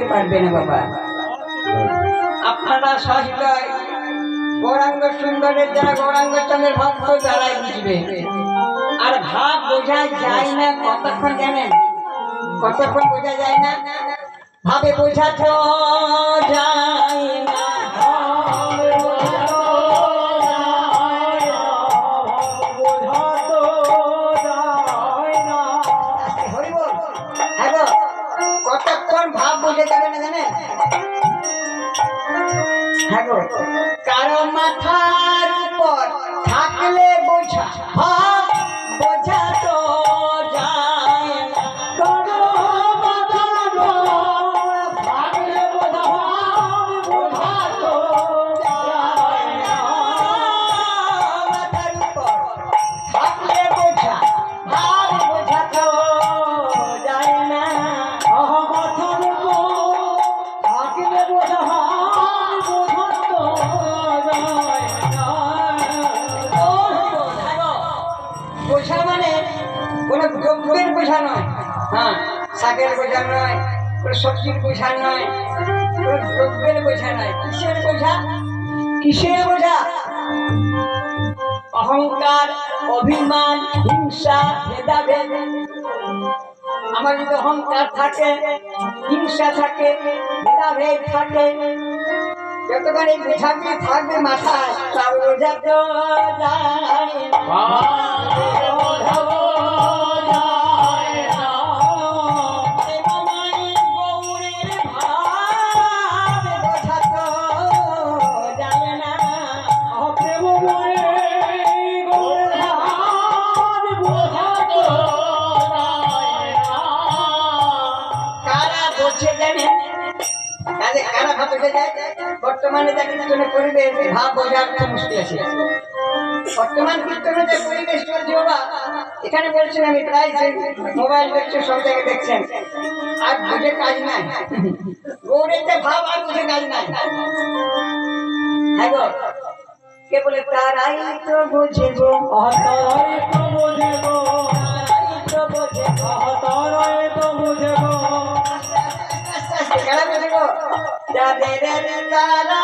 বুঝতে পারবে না বাবা। আপনারা সহৃদয় গৌরাঙ্গ সুন্দরের যারা গৌরাঙ্গ চন্দ্রের ভক্ত, তারাই বুঝবে। আর ভাব বোঝা যায় না কতক্ষণ জানেন? কতক্ষণ বোঝা যায় না? ভাবে বোঝা যায় না। কারও বোঝা মানে কোনো দ্রব্যের বোঝা নয়। হ্যাঁ শাকের বোঝা নয়, কোনো সবজির বোঝা নয় দ্রব্যের বোঝা নয়। কিসের বোঝা কিসের বোঝা অহংকার, অভিমান, হিংসা, ভেদাভেদ। আমার যদি অহংকার থাকে, হিংসা থাকে, ভেদাভেদ থাকে যতক্ষণ এই বোঝাগুলি থাকবে মাথায় তার। বোঝা তো যায় ভাব বোঝার যে যে মোবাইল দেখছেন সব জায়গায় দেখছেন। যে ভাব আর বুঝে কাজ নাই। হ্যাঁ কে বলে তারাই তো বোঝে গো তারাই তো তো বোঝে গো তারাই তো বোঝে গো আস্তে আস্তে কারা বোঝে গো যাদের তারা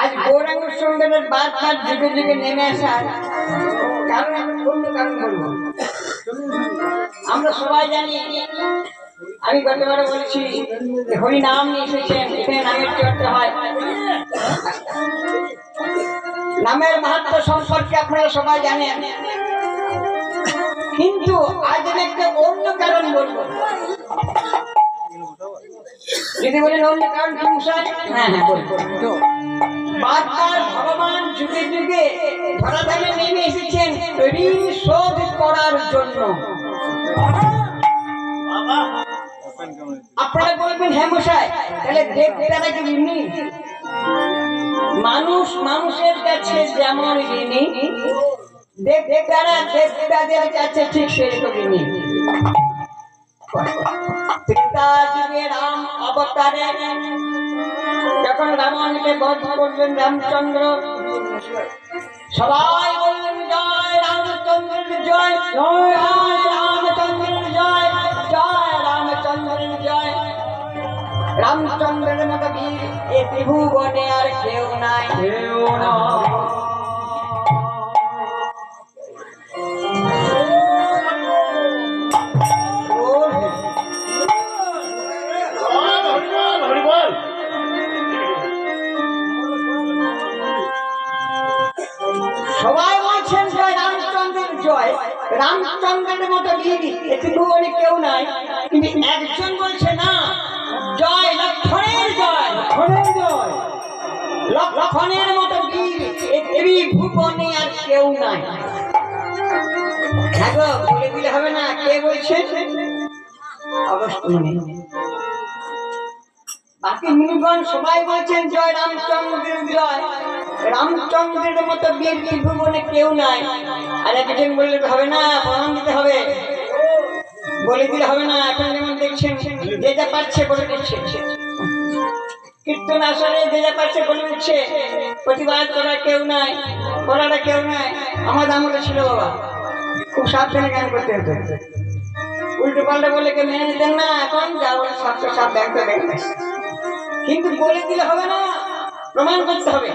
আজ গৌরাঙ্গ সুন্দরের বাদ বাদ যুগে যুগে নেমে আসার কারণ আমি অন্য কারণ আমরা সবাই জানি, আমি গতবারে বলেছি হরি নাম নিয়ে এসেছেন, এখানে নামের চর্চা হয়। নামের মাহাত্ম সম্পর্কে আপনারা সবাই জানেন। কিন্তু আজ একটা অন্য কারণ বলব। যদি বলেন অন্য কারণ মশাই? হ্যাঁ হ্যাঁ বলব বারবার ভগবান যুগে যুগে ধরাধামে নেমে এসেছেন ঋণ শোধ করার জন্য। আপনারা বলবেন হ্যাঁ মশাই তাহলে দেবতারা কি ঋণী? মানুষ মানুষের কাছে যেমন ঋণী দেবতারা দেবতাদের কাছে ঠিক সেরকম ঋণী। যুগে রাম অবতারে। যখন রাবণকে বধ করলেন রামচন্দ্র, সবাই বললেন, জয় রামচন্দ্রের জয় জয় রামচন্দ্রের জয় জয় রামচন্দ্রের জয়। রামচন্দ্রের মতো বীর এ ত্রিভুবনে আর কেউ নাই। কেউ নাই। জয় লক্ষণের মতো বীর এই ভুবনে আর কেউ নাই। বলে মতো বীর কেউ নাই? আর একজন বললে হবে না প্রমাণ হবে। বলে দিলে হবে না, এখন যেমন দেখছেন, যে যা পাচ্ছে বলে দিচ্ছে। কীর্তন আসলে যে পাচ্ছে বলে দিচ্ছে, প্রতিবাদ করার কেউ নাই, করাটা কেউ নাই, আমার আমলে ছিল বাবা। খুব সাবধানে জ্ঞান করতে হতো। উল্টো পাল্টা বলে কেউ মেনে নিতেন না, এখন যা বলে সাতশো সাত ব্যাংকে কিন্তু বলে দিলে হবে না, প্রমাণ করতে হবে।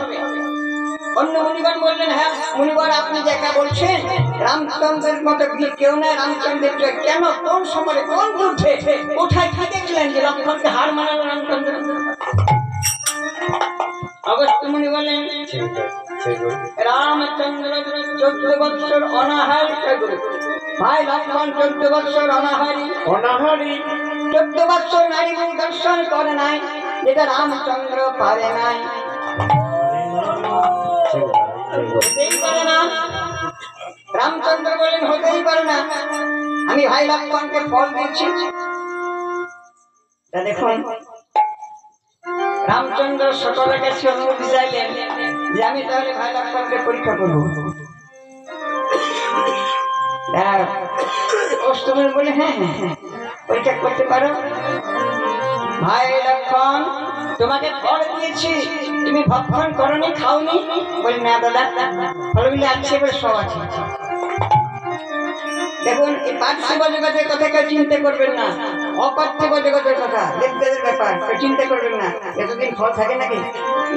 অন্য মুনিগণ বললেন হ্যাঁ মুনিগণ, আপনি যেটা বলছেন, রামচন্দ্রের মতো বীর কেউ নাই রামচন্দ্রের কেন, কোন সময় কোন যুদ্ধে, কোথায় কি দেখলেন যে লক্ষণকে হার মানালো রামচন্দ্র? অগস্ত্য মুনি বলেন রামচন্দ্র চোদ্দ বৎসর অনাহার করে ভাই লক্ষ্মণ চোদ্দ বৎসর অনাহারি। অনাহারি? চোদ্দ বৎসর নারী দর্শন করে নাই যেটা রামচন্দ্র পারে নাই। রামচন্দ্র বলেন হতেই পারে না। আমি ভাই লক্ষ্মণকে ফল দিচ্ছি। দেখুন রামচন্দ্র সকলের কাছে অনুমতি চাইলেন যে আমি তাহলে ভাই লক্ষণকে পরীক্ষা করব। অষ্টমের বলে হ্যাঁ হ্যাঁ হ্যাঁ পরীক্ষা করতে পারো। ভাই লক্ষণ, তোমাকে ফল দিয়েছি। তুমি ভক্ষণ করনি, খাওনি? বলি, না দাদা ফলগুলি আছে বলে সব আছে। দেখুন, এই পার্থিব জগতের কথা কেউ চিন্তা করবেন না। অপার্থিব জগতের কথা দেবদেবের ব্যাপার কেউ চিন্তা করবেন না। এতদিন ফল থাকে নাকি?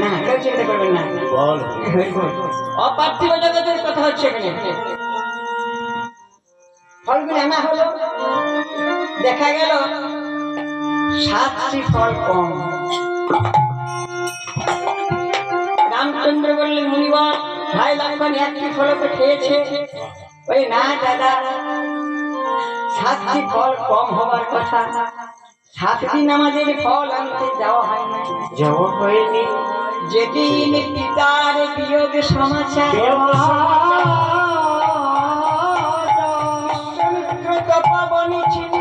না কেউ চিন্তা করবেন না। অপার্থিব জগতের কথা হচ্ছে এখানে। ফলগুলি আনা হলো দেখা গেল সাতটি ফল কম। রামচন্দ্র বললেন মুনিবর ভাই লক্ষণ একটি ফল তো খেয়েছে। ওই না দাদা সাতটি ফল কম হবার কথা। সাত দিন আমাদের ফল আনতে যাওয়া হয় না। যাওয়া হয়নি। যেদিন পিতার বিয়োগ সমাচার। ছিল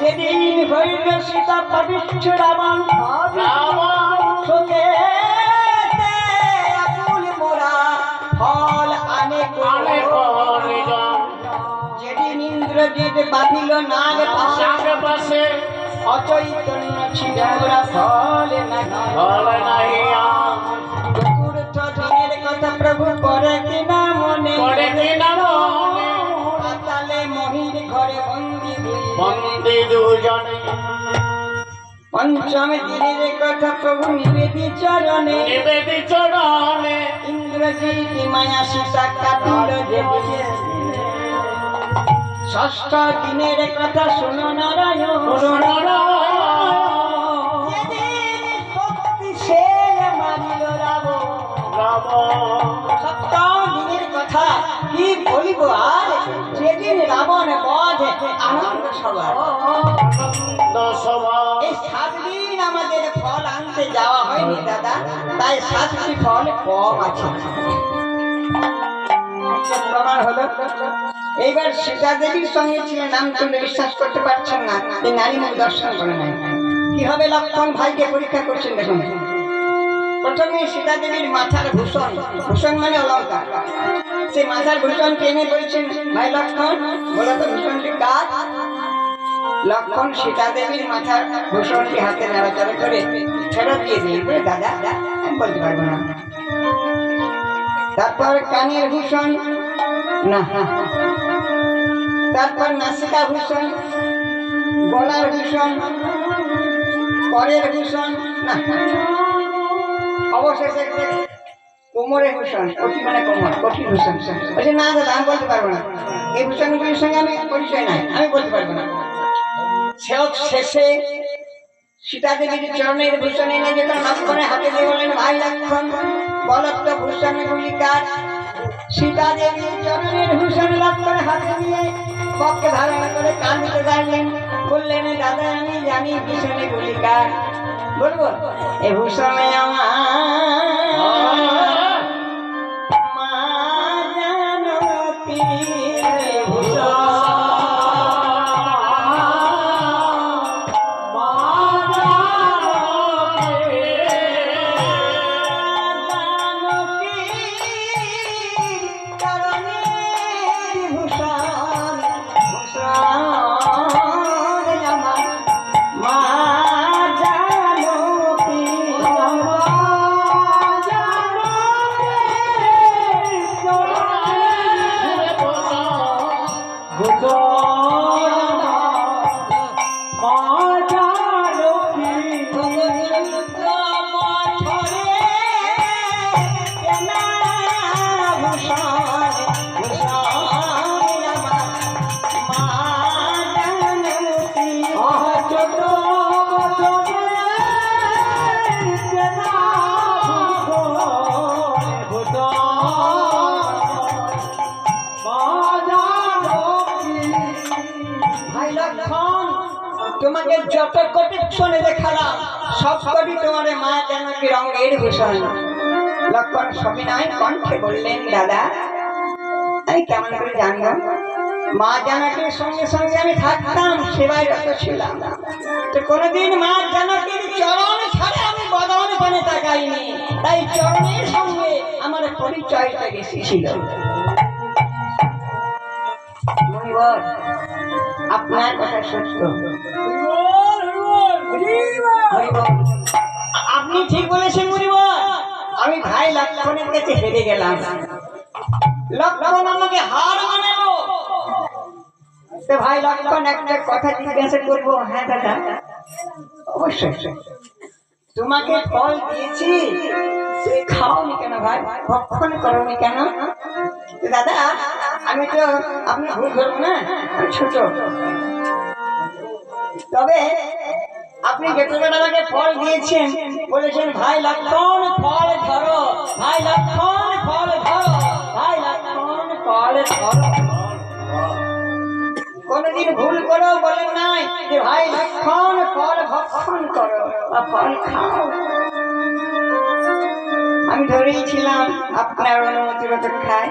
যেদিন হইল সীতা পবিত্র রাবণ। শোকে ইন্দ্রজিৎ বাঁধিল নাগ পাশে অচৈতন্য ছিল মোরা ফল নাহি চতুর্থ দিনের কথা প্রভু করে কিনা মনে? পাতালে মহির ঘরে বন্দি দুইজনে। পঞ্চম দিনের কথা প্রভু নিবেদি চরণে। নিবেদি চরণে। ইন্দ্রজিৎ মায়া সীতা কাটিল দিনে। ষষ্ঠ দিনের কথা শুনো নারায়ণ। সপ্তম দিনের কথা কি বলিব আর? যেদিন রাবণ বধ আনন্দ সভা। এই সাত দিন আমাদের ফল আনতে যাওয়া হয়নি দাদা। তাই সাতটি ফল কম আছে। এইবার সীতা দেবীর সঙ্গে ছিলেন রামচন্দ্র বিশ্বাস করতে পারছেন না এই নারী মুখ দর্শন করে নাই। কি হবে লক্ষণ ভাইকে পরীক্ষা করছেন দেখুন। প্রথমে সীতা দেবীর মাথার ভূষণ ভূষণ মানে অলঙ্কার সেই মাথার ভূষণ টেনে বলছেন ভাই লক্ষণ বলো ভূষণটি কাজ লক্ষণ সীতা দেবীর মাথার ভূষণটি হাতে নাড়াচাড়া করে ফেরত দিয়ে দিয়ে দাদা, বলতে পারব না। তারপর কানের ভূষণ না। তারপর নাসিকা ভূষণ, গলার ভূষণ করের ভূষণ, না। অবশেষে কোমরের ভূষণ, কঠি মানে কোমর, কঠি ভূষণ বলছে, না, দাদা, আমি বলতে পারব না। এই ভূষণগুলির সঙ্গে আমি পরিচয় নাই, আমি বলতে পারব না। শেষে সীতা দেবীর চরণের ভূষণ এনে যখন লক্ষণে হাতে দিয়ে বলেন ভাই, লক্ষণ বলত তো ভূষণ গুলিকার সীতা দেবীর চরণের ভূষণ লক্ষণে হাতে দিয়ে পক্ষে ধারণা করে কাঁদিতে লাগলেন বললেন, দাদা, আমি জানি ভূষণে গুলিকা। বলব এ ভূষণে আমার মা জানকী ভাই তোমাকে যত কোটি শুনে দেখালাম, সব কটি তোমার মা যেন কি রঙের ভূষণ লক্ষণ সবিনয় কণ্ঠে বললেন, দাদা আমি কেমন করে জানব মা জানাকির সঙ্গে সঙ্গে আমি থাকতাম, সেবায় রত ছিলাম। তো কোনোদিন মা জানাকির চরণ ছাড়া আমি বদন পানে তাকাইনি, তাই চরণের সঙ্গে আমার পরিচয়টা বেশি ছিল। আপনি ঠিক বলেছেন মুনিবর আমি ভাই লক্ষণের কাছে হেরে গেলাম। লক্ষণ আমাকে হার মানালো। তো ভাই লক্ষণ, একটা কথা জিজ্ঞাসা করব? হ্যাঁ দাদা। অবশ্যই। তোমাকে ফল দিয়েছি খাওনি কেন ভাই? ভক্ষণ করনি কেন? দাদা আমি তো, আপনি ভুল করব না আমি ছোট। তবে আপনি ফল দিয়েছেন, বলেছেন, ভাই লক্ষণ, ফল ধরো, ভাই লক্ষণ, ফল ধরো, ভাই লক্ষণ, ফল ধরো। কোনদিন ভুল করো বলেন নাই যে, ভাই লক্ষণ, ফল ভক্ষণ করো বা ফল খাও। আমি ধরেইছিলাম আপনার অনুমতির অপেক্ষায়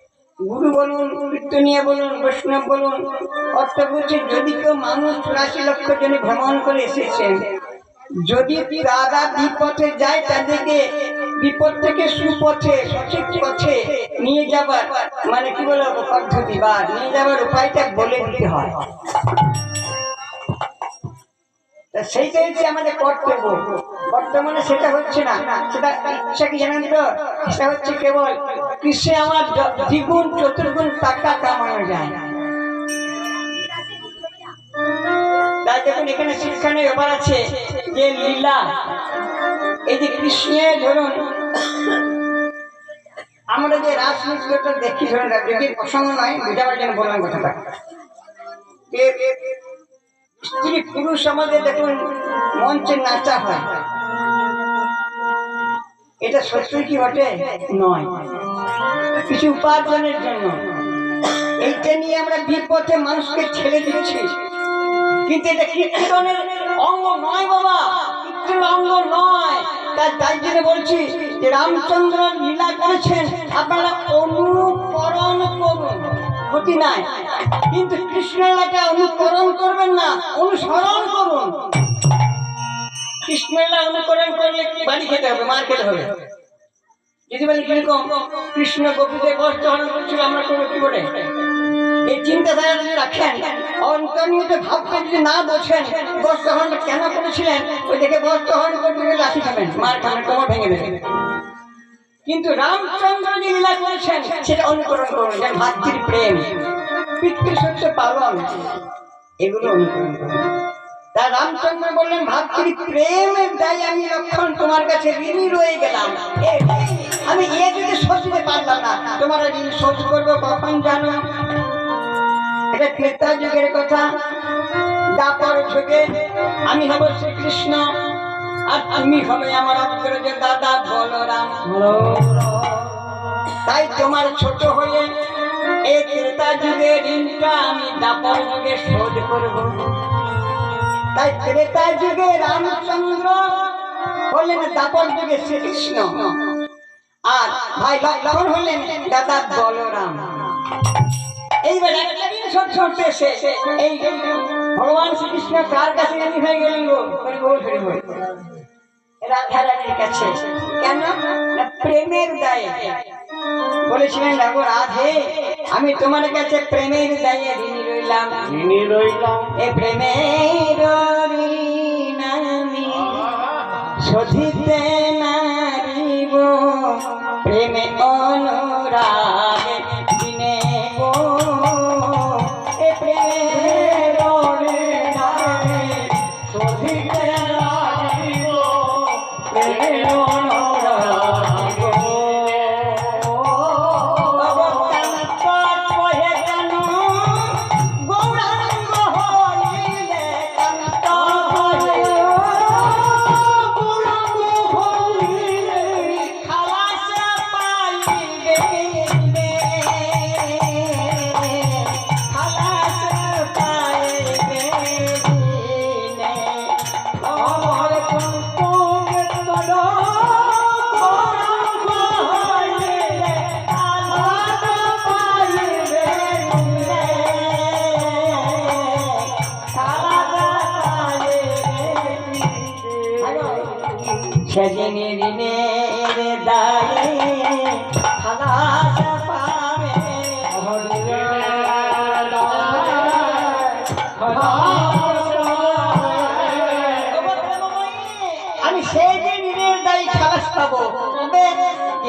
গুরু বলুন কীর্তনিয়া বলুন, বৈষ্ণব বলুন অর্থ বলছেন যদি কেউ মানুষ চুরাশি লক্ষ জনে ভ্রমণ করে এসেছেন, যদি দাদা বিপথে যায় তাদেরকে বিপদ থেকে সুপথে, সঠিক পথে নিয়ে যাবার মানে কি বলব, পদ্ধতি বা নিয়ে যাবার উপায়টা বলে দিতে হয়। তা সেইটা হচ্ছে আমাদের কর্তব্য। বর্তমানে সেটা হচ্ছে না। সেটা ইচ্ছা কি জানেন তো? সেটা হচ্ছে কেবল কৃষি আমার দ্বিগুণ, চতুর্গুণ টাকা কামানো যায়। তাই দেখুন, এখানে শিক্ষণীয় ব্যাপার আছে যে লীলা। এই যে কৃষ্ণের ধরুন, আমরা যে রাজনীতিটা দেখি, ধরুন প্রসঙ্গ নয় বুঝাবার জন্য বললাম কথাটা। পুরুষ দেখুন, মঞ্চে নাচা হয়, এটা সত্যি কি বটে নয়। কিছু উপার্জনের জন্য। এইটা নিয়ে আমরা বিপথে মানুষকে ছেড়ে দিচ্ছি। কিন্তু এটা কীর্তনের অঙ্গ নয় বাবা। কীর্তনের অঙ্গ নয়। তার তাই জন্য বলছি যে রামচন্দ্র লীলা করেছেন। আপনারা অনুকরণ করুন। ক্ষতি নাই। কিন্তু কৃষ্ণলীলাটা অনুকরণ করবেন না, অনুসরণ করুন। কৃষ্ণলীলা অনুকরণ করলে বাড়ি খেতে হবে, মার খেতে হবে? কৃষ্ণ বস্ত্রহরণ কেন করেছিলেন, ওই দেখে বস্ত্রহরণ করতে লাঠি খাবেন মার খাবেন কোমর ভেঙে দেবে কিন্তু রামচন্দ্র যে লীলা করেছেন, সেটা অনুকরণ করুন ভাতৃ প্রেম পিতৃ সত্য পালন এগুলো অনুকরণ করুন তা রামচন্দ্র বললেন, ভাতৃ প্রেমের দায় আমি লক্ষণ তোমার কাছে ঋণী রয়ে গেলাম। আমি এ যদি সচতে পারলাম না। তোমার ঋণ শোধ করব কখন জানো? এটা ত্রেতা যুগের কথা, দাপর যুগে। আমি হব শ্রীকৃষ্ণ, আর তুমি হবে আমার অগ্রজ দাদা বলরাম। তাই তোমার ছোট হয়ে এই তাই ত্রেতা যুগে রামচন্দ্র হলেন দাপর যুগে শ্রীকৃষ্ণ। আর ভাই লক্ষণ হলেন দাদা বলরাম। এইবার একটা সব ছুটতে এই ভগবান শ্রীকৃষ্ণ কার কাছে হয়ে গেলেন গো? হরি বল হরি রাধা রানীর কাছে। কেন? প্রেমের দায়ে। বলেছিলেন রাগো রাধে আমি তোমার কাছে প্রেমের দায়ে ঋণী রইলাম। ঋণী রইলাম। এ প্রেমের আমি শোধিতে নারিব। প্রেমে অনুরাগে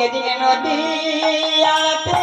যেদিন নদীয়াতে